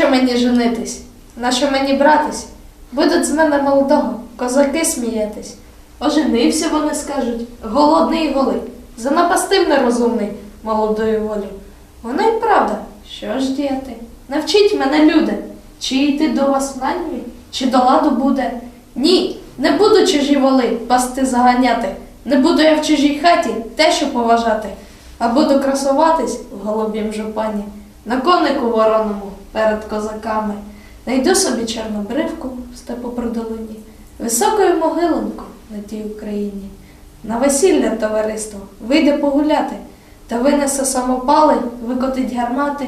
мені женитись? Нащо мені братись? Будуть з мене молодого, козаки сміятись. Оженився, вони скажуть, голодний і голий, занапастив нерозумний молодої волі. Воно й правда, що ж діяти? Навчіть мене, люди, чи йти до вас в наймі, чи до ладу буде? Ні, не буду чужі воли пасти заганяти, не буду я в чужій хаті те, що поважати, а буду красуватись в голубім жупані, на конику вороному перед козаками. Найду собі чорнобривку в степу при долині, високою могилоньку на тій Україні. На весілля товариство вийде погуляти, та винесе самопали, викотить гармати.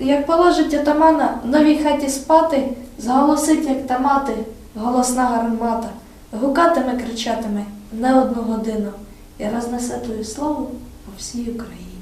Як положить отамана в новій хаті спати, зголосить, як та мати, голосна гармата, гукатиме, кричатиме не одну годину і рознесе твою славу по всій Україні.